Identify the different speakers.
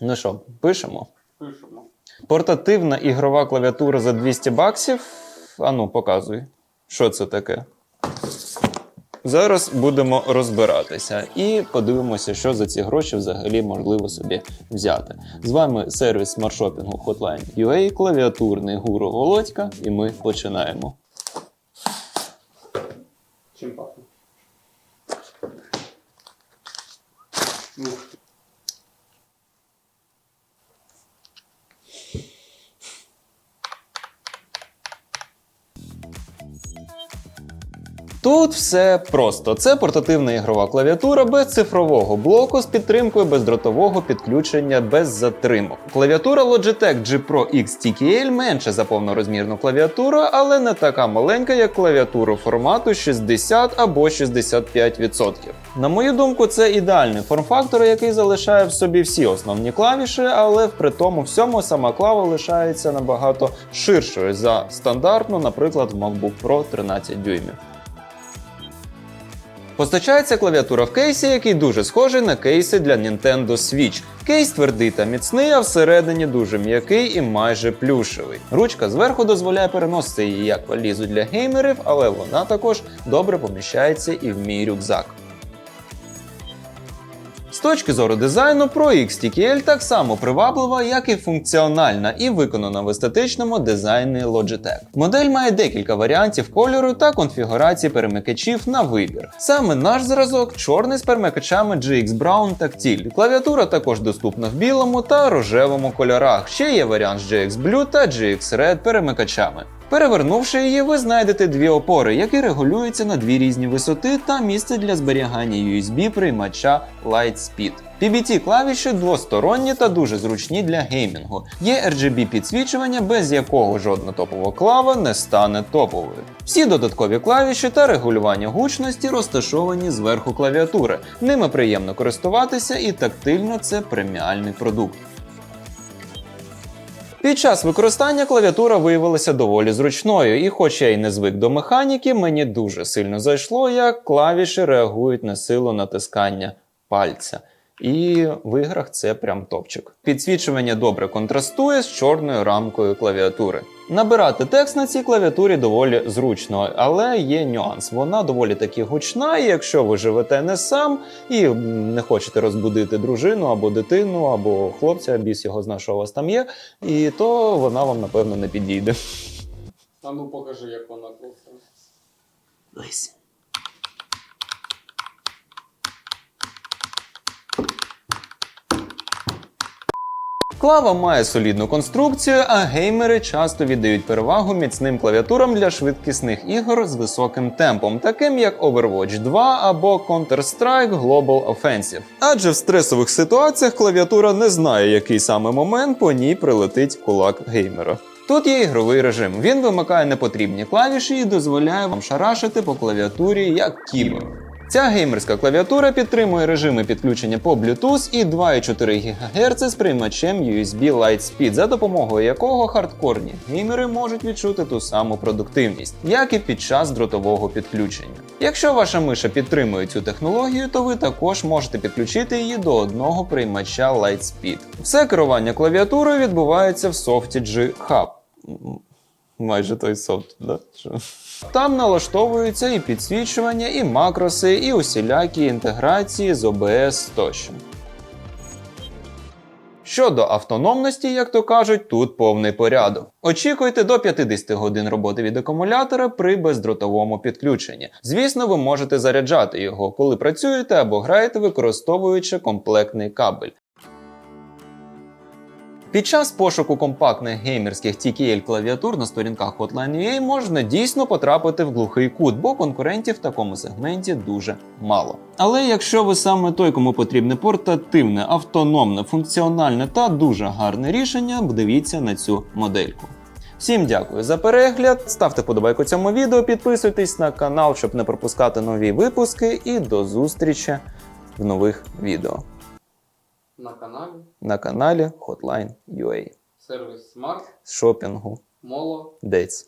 Speaker 1: Ну що, пишемо?
Speaker 2: Пишемо.
Speaker 1: Портативна ігрова клавіатура за 200 баксів. Ану, показуй. Що це таке? Зараз будемо розбиратися і подивимося, що за ці гроші взагалі можливо собі взяти. З вами сервіс смартшопінгу Hotline UA, клавіатурний гуру Володька, і ми починаємо. Тут все просто. Це портативна ігрова клавіатура без цифрового блоку з підтримкою бездротового підключення без затримок. Клавіатура Logitech G Pro X TKL менша за повнорозмірну клавіатуру, але не така маленька, як клавіатуру формату 60 або 65%. На мою думку, це ідеальний форм-фактор, який залишає в собі всі основні клавіші, але при тому всьому сама клава лишається набагато ширшою за стандартну, наприклад, MacBook Pro 13 дюймів. Постачається клавіатура в кейсі, який дуже схожий на кейси для Nintendo Switch. Кейс твердий та міцний, а всередині дуже м'який і майже плюшевий. Ручка зверху дозволяє переносити її як валізу для геймерів, але вона також добре поміщається і в мій рюкзак. З точки зору дизайну, Pro XTKL так само приваблива, як і функціональна, і виконана в естетичному дизайні Logitech. Модель має декілька варіантів кольору та конфігурації перемикачів на вибір. Саме наш зразок чорний з перемикачами GX Brown Tactile. Клавіатура також доступна в білому та рожевому кольорах. Ще є варіант з GX Blue та GX Red перемикачами. Перевернувши її, ви знайдете дві опори, які регулюються на дві різні висоти та місце для зберігання USB приймача Lightspeed. PBT клавіші двосторонні та дуже зручні для геймінгу. Є RGB підсвічування, без якого жодна топова клава не стане топовою. Всі додаткові клавіші та регулювання гучності розташовані зверху клавіатури. Ними приємно користуватися і тактильно це преміальний продукт. Під час використання клавіатура виявилася доволі зручною, і хоч я й не звик до механіки, мені дуже сильно зайшло, як клавіші реагують на силу натискання пальця. І в іграх це прям топчик. Підсвічування добре контрастує з чорною рамкою клавіатури. Набирати текст на цій клавіатурі доволі зручно, але є нюанс. Вона доволі таки гучна, і якщо ви живете не сам і не хочете розбудити дружину або дитину, або хлопця, біс його зна, що у вас там є, і то вона вам напевно не підійде.
Speaker 2: А ну покажи, як вона.
Speaker 1: Лись. Клава має солідну конструкцію, а геймери часто віддають перевагу міцним клавіатурам для швидкісних ігор з високим темпом, таким як Overwatch 2 або Counter-Strike Global Offensive. Адже в стресових ситуаціях клавіатура не знає, який саме момент по ній прилетить кулак геймера. Тут є ігровий режим. Він вимикає непотрібні клавіші і дозволяє вам шарашити по клавіатурі як кібер. Ця геймерська клавіатура підтримує режими підключення по Bluetooth і 2,4 ГГц з приймачем USB Lightspeed, за допомогою якого хардкорні геймери можуть відчути ту саму продуктивність, як і під час дротового підключення. Якщо ваша миша підтримує цю технологію, то ви також можете підключити її до одного приймача Lightspeed. Все керування клавіатурою відбувається в софті G-Hub. Майже той софт, да? Там налаштовуються і підсвічування, і макроси, і усілякі інтеграції з OBS тощо. Щодо автономності, як то кажуть, тут повний порядок. Очікуйте до 50 годин роботи від акумулятора при бездротовому підключенні. Звісно, ви можете заряджати його, коли працюєте або граєте, використовуючи комплектний кабель. Під час пошуку компактних геймерських TKL клавіатур на сторінках Hotline.ua можна дійсно потрапити в глухий кут, бо конкурентів в такому сегменті дуже мало. Але якщо ви саме той, кому потрібне портативне, автономне, функціональне та дуже гарне рішення, дивіться на цю модельку. Всім дякую за перегляд. Ставте подобайку цьому відео, підписуйтесь на канал, щоб не пропускати нові випуски, і до зустрічі в нових відео
Speaker 2: На каналі
Speaker 1: на каналі Hotline.ua
Speaker 2: сервіс Smart
Speaker 1: з шопінгу
Speaker 2: Моло.
Speaker 1: Dates.